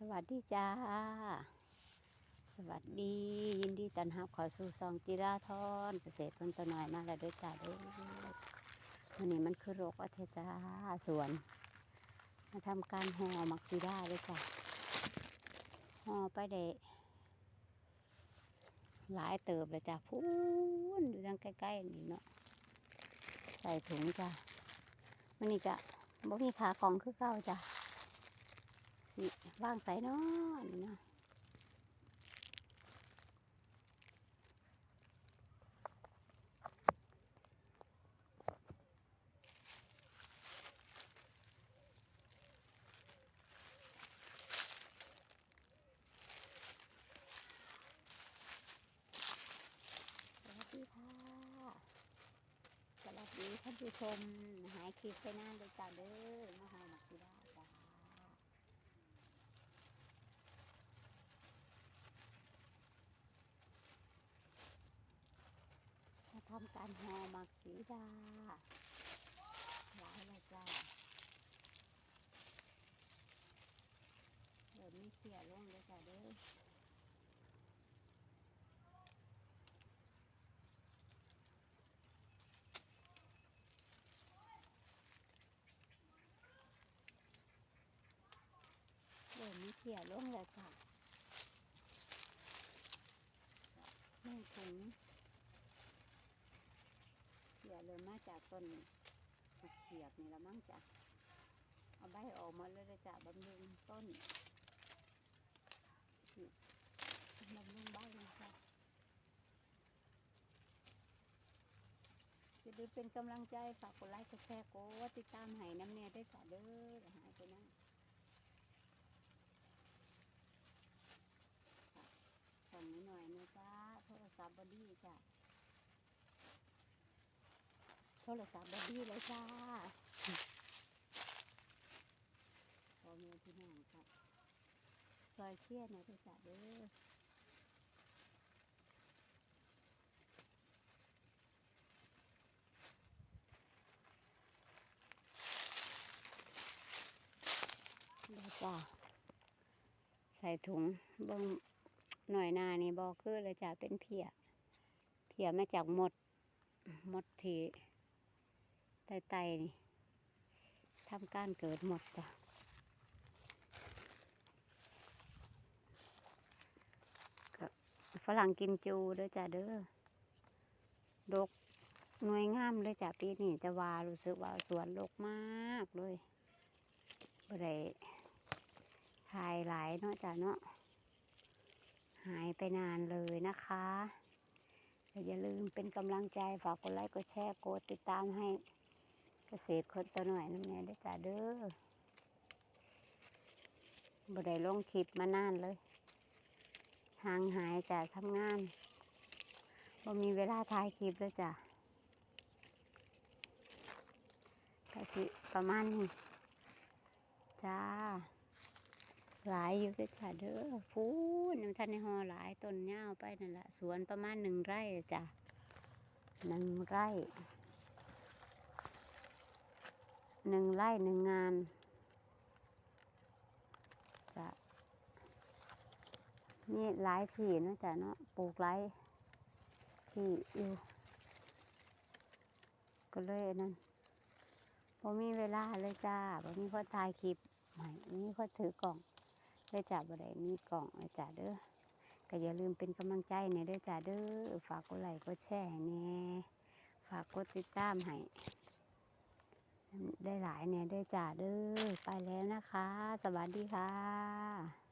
สวัสดีจ้า สวัสดี ยินดีต้อนรับขอสู่ซองจิราทรเกษตรคนตัวน้อยมาแล้วด้วยจ้าเด้อวันนี้มันคือโรคอัเทจ้าสวน มาทำการห่อมักซีด้าเลยจ้ะห่อไปได้หลายเติบเลยจ้ะพูนอยู่ทางใกล้ๆนี่เนาะใส่ถุงจ้ะมันนี่กะบ่มีขากล่องคือเก้าจ้ะ สิว่างใส่นาะนี่เนาะสวัสดีค่ะสวัสดีท่านผู้ชม หายคลิปไปนานเลยจ้าเด้อมาหา มาทำการห่อหมักสีดาหลายเลยจ้าเดี๋ยวมีเขี่ยลงเลยจ้าเด้อเดี๋ยวมีเขี่ยลงเลยจ้าแม่งถุง เขียเลยมาจากต้นมะเขียบนี่ละมั้งจ้ะเอาใบออกมาเลยเลยจ้ะบำรุงต้นบำรุงใบเลยจ้ะจะดูเป็นกำลังใจฝากกดไลค์กดแชร์กดติดตามให้น้ำเนี่ยได้วยจ้ะเด้อเดี๋ยหายไปนะส่งนิดหน่อยนะจ้าโทรศัพท์บอดี้จ้ะ โทรศัพท์บอดี้เลยจ้าพอเมียพี่น้องครับซอยเชี่ยนะด้วยจ้าเด้อดีจ้าใส่ถุงเบิ่งหน่อยนานี่บอกคือเลยจ้าเป็นเพียเพียมาจากหมดหมดที่ ไตไตนี่ทำการเกิดหมดจ้ะก็ฝรั่งกินจูเด้อจ้ะเด้อดกหน่วยงามเลยจ้ะปีนี้แต่ว่ารู้สึกว่าสวนรกมากเลยบ่ไดถ่ายหลายเนาะจ้ะเนาะหายไปนานเลยนะคะอย่าลืมเป็นกำลังใจฝากกดไลค์กดแชร์กดติดตามให้ เกษตรคนตัวหน่อยน้ำแน่ด้จ้าเด้อบ่ได้ลงคลิปมานานเลยห่างหายจากทำงานบ่มีเวลาถ่ายคลิปเลยจ้ะก็สิประมาณนี้จ้า หลายอยู่ด้วยจ้ะเด้อพูนน้ำท่านในหอหลายต้นเงาไปนั่นแหละสวนประมาณหนึ่งไร่จ้ะหนึ่งไร่ หนึ่งไร่หนึ่งงานจะนี่หลายที่เนะจ้ะเนาะปลูกหลายที่อยู่ก็เลยนั่นพอมีเวลาเลยจ้าพอมีคนถ่ายคลิปใหม่มีคนถือกล่องเลยจ้าบ่ได้มีกล่องเลยจ้าเด้อก็อย่าลืมเป็นกำลังใจในเด้อจ้าเด้อฝากกดไลค์กดแชร์ให้แหน่ฝากกดติดตามให้ ได้หลายเนี่ยได้จ่าเด้อไปแล้วนะคะ สวัสดีค่ะ